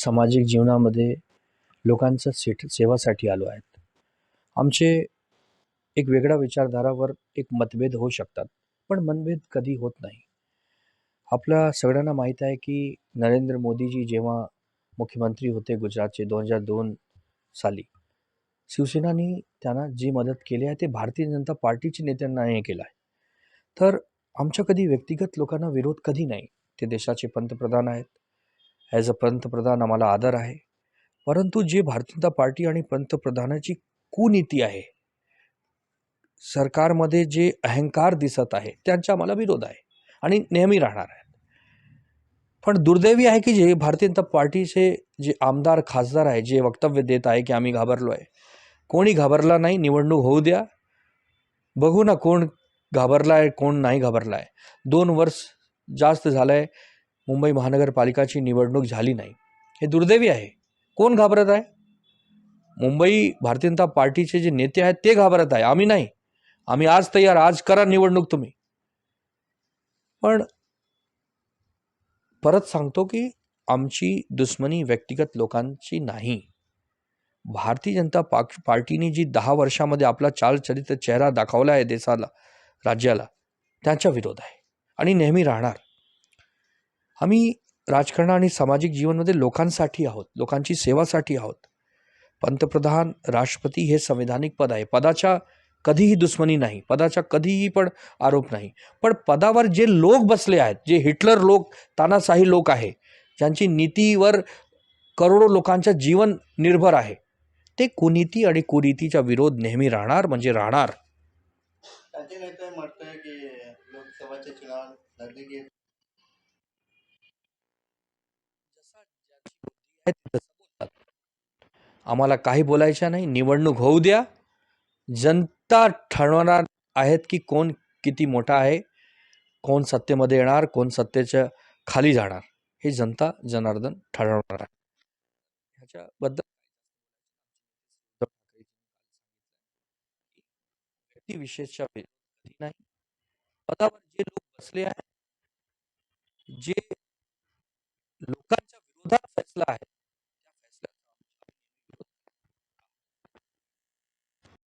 सामाजिक जीवनामध्ये लोकांचं सेट सेवासाठी आलो आहेत. आमचे एक वेगळ्या विचारधारावर एक मतभेद होऊ शकतात पण मतभेद कधी होत नाही. आपल्या सगळ्यांना माहीत आहे की नरेंद्र मोदीजी जेव्हा मुख्यमंत्री होते गुजरातचे दोन हजार दोन साली शिवसेनानी त्यांना जी मदत केली आहे ते भारतीय जनता पार्टीच्या नेत्यांना हे केलं आहे. तर आमच्या कधी व्यक्तिगत लोकांना विरोध कधी नाही ते देशाचे पंतप्रधान आहेत ॲज अ पंतप्रधान आम्हाला आदर आहे. परंतु जे भारतीय जनता पार्टी आणि पंतप्रधानाची कुनीती आहे सरकारमध्ये जे अहंकार दिसत आहे त्यांचा आम्हाला विरोध आहे आणि नेहमी राहणार आहे. पण दुर्दैवी आहे की जे भारतीय जनता पार्टीचे जे आमदार खासदार आहे जे वक्तव्य देत आहे की आम्ही घाबरलो आहे कोणी घाबरला नाही निवडणूक होऊ द्या. बघू ना कोण घाबरला आहे कोण नाही घाबरला आहे दोन वर्ष जास्त झालं आहे मुंबई महानगरपालिकाची निवडणूक झाली नाही. हे दुर्दैवी आहे. कोण घाबरत आहे? मुंबई भारतीय जनता पार्टीचे जे नेते आहेत ते घाबरत आहे. आम्ही नाही. आम्ही आज तयार आज करा निवडणूक तुम्ही. पण परत सांगतो की आमची दुश्मनी व्यक्तिगत लोकांची नाही. भारतीय जनता पाक पार्टीने जी दहा वर्षामध्ये आपला चालचरित्र चेहरा दाखवला आहे देशाला राज्याला त्यांच्या विरोध आहे. आणि नेहमी राहणार. आम्ही राजकारण आणि सामाजिक जीवनमध्ये लोकांसाठी आहोत लोकांची सेवासाठी आहोत. पंतप्रधान राष्ट्रपती हे संविधानिक पद आहे. पदाच्या कधीही दुश्मनी नाही पदाच्या कधीही पण आरोप नाही. पण पदावर जे लोक बसले आहेत जे हिटलर लोक तानाशाही लोक आहे ज्यांची नीतीवर करोडो लोकांचं जीवन निर्भर आहे ते कुनीती आणि कुरीतीचा विरोध नेहमी राहणार म्हणजे राहणार. आम्हाला काही बोलायचं नाही निवडणूक होऊ द्या. जनता ठरवणार आहेत की कोण किती मोठा आहे कोण सत्तेमध्ये येणार कोण सत्तेच्या खाली जाणार. हे जनता जनार्दन ठरवणार आहे. ह्याच्याबद्दल व्यक्ती विशेषच्या नाही. पदावर जे लोक बसले आहेत जे लोकांच्या that's its life.